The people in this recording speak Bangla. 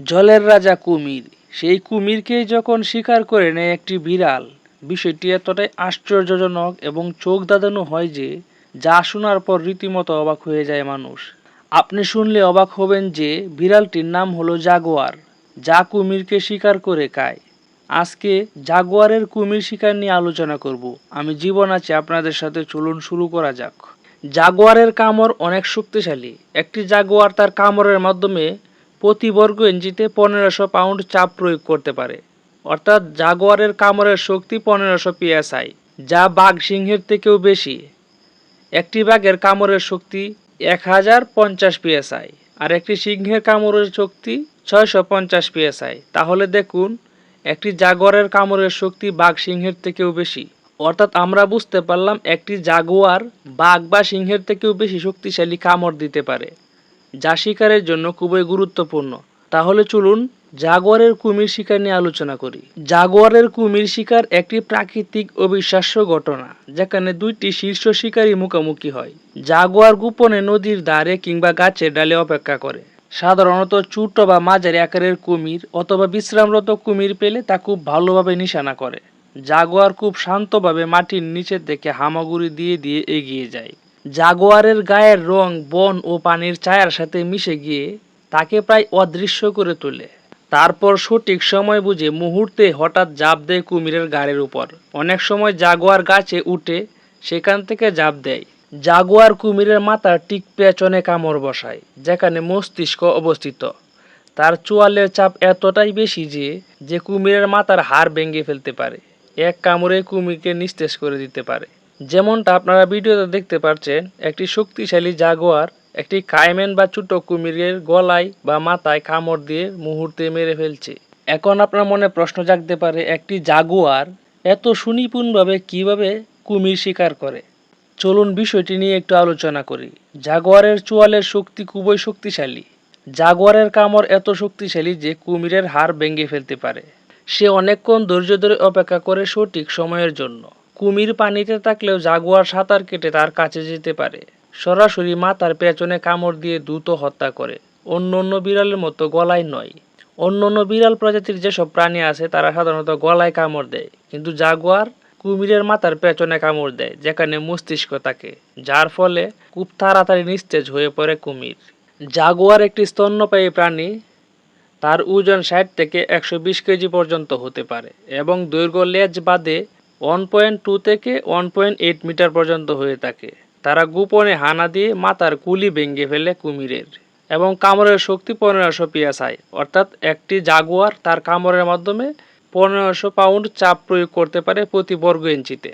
জলের রাজা কুমির। সেই কুমিরকেই যখন শিকার করে নেয় একটি বিড়াল, বিষয়টি এতটাই আশ্চর্যজনক এবং চোখ দাদানো হয় যে, যা শোনার পর রীতিমতো অবাক হয়ে যায় মানুষ। আপনি শুনলে অবাক হবেন যে, বিড়ালটির নাম হলো জাগোয়ার, যা কুমিরকে শিকার করে খায়। আজকে জাগোয়ারের কুমির শিকার নিয়ে আলোচনা করব। আমি জীবন আছে আপনাদের সাথে, চলুন শুরু করা যাক। জাগোয়ারের কামড় অনেক শক্তিশালী। একটি জাগোয়ার তার কামড়ের মাধ্যমে প্রতি বর্গ ইঞ্চিতে পনেরোশো পাউন্ড চাপ প্রয়োগ করতে পারে। অর্থাৎ জাগোয়ারের কামড়ের শক্তি পনেরোশো পিএসআই, যা বাঘ সিংহের থেকেও বেশি। একটি বাঘের কামড়ের শক্তি এক হাজার পঞ্চাশ পিএসআই আর একটি সিংহের কামড়ের শক্তি ছয়শো পঞ্চাশ পিএসআই। তাহলে দেখুন, একটি জাগোয়ারের কামড়ের শক্তি বাঘ সিংহের থেকেও বেশি। অর্থাৎ আমরা বুঝতে পারলাম একটি জাগুয়ার বাঘ বা সিংহের থেকেও বেশি শক্তিশালী কামড় দিতে পারে। যা শিকারের জন্য খুবই গুরুত্বপূর্ণ। তাহলে চলুন জাগোয়ারের কুমির শিকার নিয়ে আলোচনা করি। জাগোয়ারের কুমির শিকার একটি প্রাকৃতিক অবিশ্বাস্য ঘটনা, যেখানে দুইটি শীর্ষ শিকারী মুখোমুখি হয়। জাগোয়ার গোপনে নদীর ধারে কিংবা গাছের ডালে অপেক্ষা করে। সাধারণত ছোট বা মাঝারি আকারের কুমির অথবা বিশ্রামরত কুমির পেলে তা খুব ভালোভাবে নিশানা করে। জাগোয়ার খুব শান্তভাবে মাটির নিচের থেকে হামাগুড়ি দিয়ে দিয়ে এগিয়ে যায়। জাগুয়ারের গায়ের রং বন ও পানির ছায়ার সাথে মিশে গিয়ে তাকে প্রায় অদৃশ্য করে তোলে। তারপর সঠিক সময় বুঝে মুহূর্তে হঠাৎ জাপ দেয় কুমিরের গাড়ির উপর। অনেক সময় জাগোয়ার গাছে উঠে সেখান থেকে জাপ দেয়। জাগোয়ার কুমিরের মাথার ঠিক পেছনে কামড় বসায়, যেখানে মস্তিষ্ক অবস্থিত। তার চোয়ালের চাপ এতটাই বেশি যে যে কুমিরের মাথার হাড় ভেঙে ফেলতে পারে। এক কামড়ে কুমিরকে নিস্তেজ করে দিতে পারে। যেমনটা আপনারা ভিডিওতে দেখতে পাচ্ছেন একটি শক্তিশালী জাগুয়ার, একটি কাইমেন বা ছোট কুমিরের গলায় বা মাথায় কামড় দিয়ে মুহূর্তে মেরে ফেলছে। এখন আপনার মনে প্রশ্ন জাগতে পারে, একটি জাগুয়ার এত সুনিপুণভাবে কীভাবে কুমির শিকার করে? চলুন বিষয়টি নিয়ে একটু আলোচনা করি। জাগুয়ারের চোয়ালের শক্তি খুবই শক্তিশালী। জাগুয়ারের কামড় এত শক্তিশালী যে কুমিরের হাড় ভেঙে ফেলতে পারে। সে অনেকক্ষণ ধৈর্য ধরে অপেক্ষা করে সঠিক সময়ের জন্য। কুমির পানিতে থাকলেও জাগুয়ার সাঁতার কেটে তার কাছে যেতে পারে। সরাসরি মাথার পেছনে কামড় দিয়ে দ্রুত হত্যা করে। অন্য অন্য বিড়ালের মতো গলায় নয়। অন্য অন্য বিড়াল প্রজাতির যেসব প্রাণী আছে, তারা সাধারণত গলায় কামড় দেয়। কিন্তু জাগুয়ার কুমিরের মাথার পেছনে কামড় দেয়, যেখানে মস্তিষ্ক থাকে। যার ফলে খুব তাড়াতাড়ি নিস্তেজ হয়ে পড়ে কুমির। জাগুয়ার একটি স্তন্যপায়ী প্রাণী, তার ওজন ষাট থেকে একশো বিশ কেজি পর্যন্ত হতে পারে এবং দৈর্ঘ্য লেজ বাদে ওয়ান পয়েন্ট টু থেকে ওয়ান পয়েন্ট এইট মিটার পর্যন্ত হয়ে থাকে। তারা গোপনে হানা দিয়ে মাথার কুলি ভেঙে ফেলে কুমিরের এবং কামড়ের শক্তি পনেরোশো পিয়াসাই অর্থাৎ একটি জাগুয়ার তার কামড়ের মাধ্যমে পনেরোশো পাউন্ড চাপ প্রয়োগ করতে পারে প্রতি বর্গ ইঞ্চিতে।